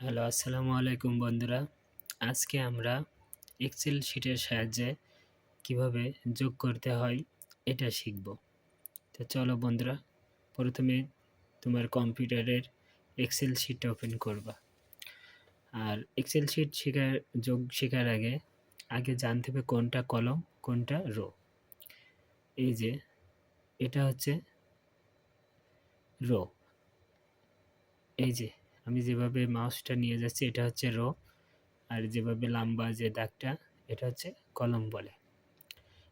Hello, আসসালামু আলাইকুম বন্ধুরা। আজকে আমরা এক্সেল শিটের সাহায্যে কীভাবে যোগ করতে হয় এটা শিখব। তো চলো বন্ধুরা, প্রথমে তোমার কম্পিউটারের এক্সেল শিটটা ওপেন করবা। আর এক্সেল শিট শেখার, যোগ শেখার আগে আগে জানতে হবে কোনটা কলম, কোনটা রো এই যে, এটা হচ্ছে রো এই যে আমি যেভাবে মাউসটা নিয়ে যাচ্ছি, এটা হচ্ছে রো আর যেভাবে লম্বা যে দাগটা, এটা হচ্ছে কলম বলে।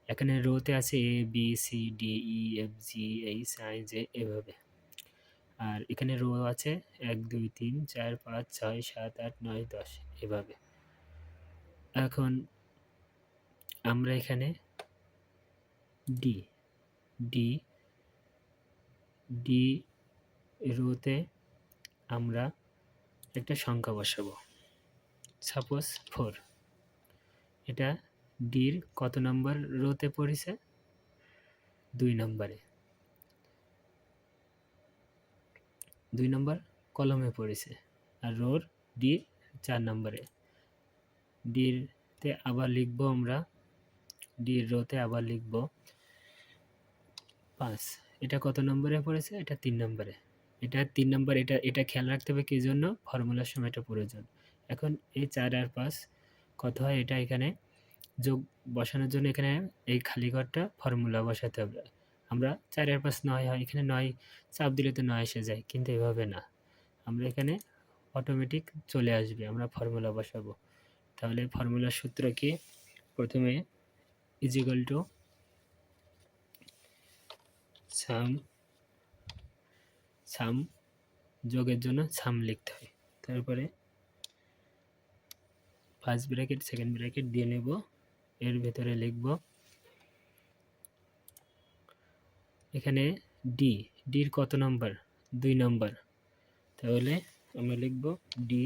এখানে রোতে আছে A B C D E F G H I J এভাবে। আর এখানে রো আছে এক, দুই, তিন, চার, পাঁচ, ছয়, সাত, আট, নয়, দশ এভাবে। এখন আমরা এখানে ডি ডি ডি রোতে আমরা একটা সংখ্যা বসাবো। সাপোজ ফোর এটা ডির কত নম্বর রোতে পড়েছে? দুই নম্বরে। দুই নম্বর কলমে পড়েছে। আর রোর ডি চার নম্বরে। ডিরতে আবার লিখব আমরা, ডির রোতে আবার লিখব পাঁচ। এটা কত নম্বরে পড়েছে? এটা তিন নম্বরে। এটা তিন নম্বর, এটা এটা খেয়াল রাখতে হবে কী জন্য ফর্মুলার সময় এটা প্রয়োজন। এখন এই চার আর পাঁচ, কত হয় এটা এখানে? যোগ বসানোর জন্য এখানে এই খালি ঘরটা ফর্মুলা বসাতে হবে। আমরা চার আর পাঁচ নয় হয়, এখানে নয় চাপ দিলে তো নয় এসে যায়, কিন্তু এভাবে না। আমরা এখানে অটোমেটিক চলে আসবে, আমরা ফর্মুলা বসাবো। তাহলে ফর্মুলার সূত্র কি? প্রথমে ইজিক্যাল টু সাম সাম যোগের জন্য সাম লিখতে হয়। তারপরে ফার্স্ট ব্র্যাকেট সেকেন্ড ব্র্যাকেট দিয়ে নেব। এর ভেতরে লিখব এখানে ডি ডির কত নম্বর দুই নম্বর তাহলে আমরা লিখব D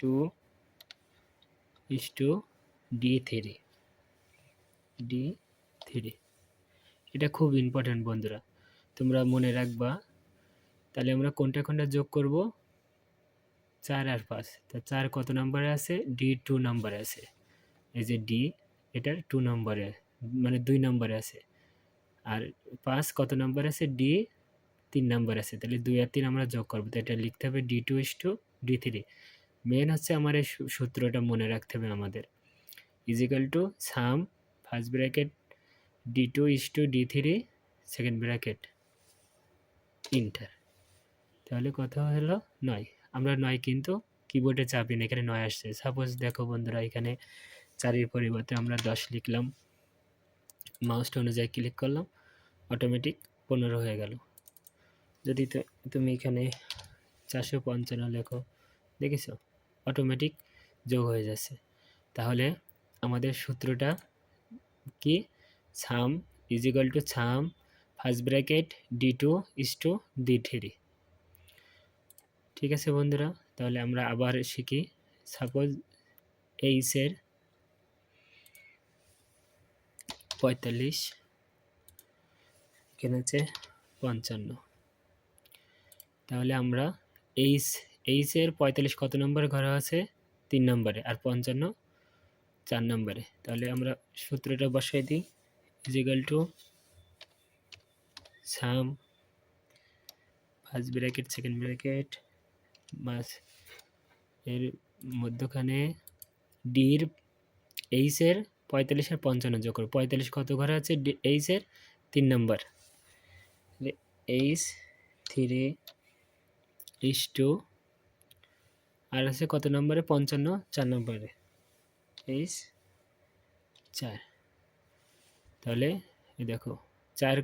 two is to D three D three এটা খুব ইম্পর্ট্যান্ট বন্ধুরা। তোমরা মনে রাখবা তাহলে আমরা কোনটা কোনটা যোগ করব? চার আর পাঁচ। তা চার কত নম্বরে আছে? ডি টু নম্বরে আছে। এই যে ডি, এটার টু নম্বরে মানে দুই নম্বরে আছে। আর পাঁচ কত নম্বর আছে? ডি তিন নম্বর আছে। তাহলে দুই আর তিন আমরা যোগ করব। তো এটা লিখতে হবে D two is to D three. Main হচ্ছে আমার এই সূত্রটা মনে রাখতে হবে আমাদের। Equal to sum first bracket D two is to D three, second bracket inter. তাহলে কথা হলো নয়। আমরা নয় কিন্তু কিবোর্ডে চাপি না এখানে নয় আসছে। সাপোজ দেখো বন্ধুরা, এখানে চারির পরিবর্তে আমরা দশ লিখলাম। মাউসটা অনুযায়ী ক্লিক করলাম অটোমেটিক পনেরো হয়ে গেল। যদি তুমি এখানে চারশো পঞ্চান্ন লেখো, দেখেছ? অটোমেটিক যোগ হয়ে যাচ্ছে। তাহলে আমাদের সূত্রটা কি? Sum equal to sum first bracket D two is to D three ঠিক আছে বন্ধুরা, তাহলে আমরা আবার শিখি। সাপোজ এইসের পঁয়তাল্লিশ, এখানে হচ্ছে পঞ্চান্ন। তাহলে আমরা এইচ এইচের পঁয়তাল্লিশ কত নম্বর ঘরে আছে তিন নম্বরে, আর পঞ্চান্ন চার নম্বরে। তাহলে আমরা সূত্রটা বসাই দিই। Equal to sum first bracket second bracket মাস এর মধ্যখানে ডির এইচের পঁয়তাল্লিশ আর পঞ্চান্ন যোগ করো। পঁয়তাল্লিশ কত ঘরে আছে? এইচের তিন নম্বর। এইচ থ্রি ইস টু আর আছে কত নম্বরে? পঞ্চান্ন, চার নম্বরে। এইচ চার। তাহলে দেখো, চার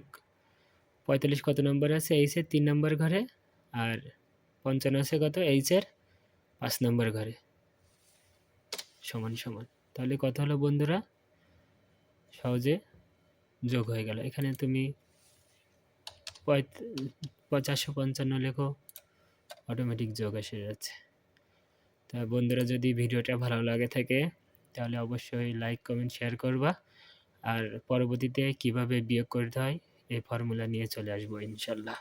পঁয়তাল্লিশ কত নম্বর আছে? এইচের তিন নম্বর ঘরে। আর পঞ্চান্ন আছে কত? এইচের পাঁচ নম্বর ঘরে। সমান সমান। তাহলে কত হলো বন্ধুরা? সহজে যোগ হয়ে গেল। এখানে তুমি পঁচাশো পঞ্চান্ন লেখো অটোমেটিক যোগ এসে যাচ্ছে। তা বন্ধুরা, যদি ভিডিওটা ভালো লাগে থাকে, তাহলে অবশ্যই লাইক কমেন্ট শেয়ার করবা। আর পরবর্তীতে কীভাবে বিয়োগ করতে হয়, এই ফর্মুলা নিয়ে চলে আসব, ইনশাল্লাহ।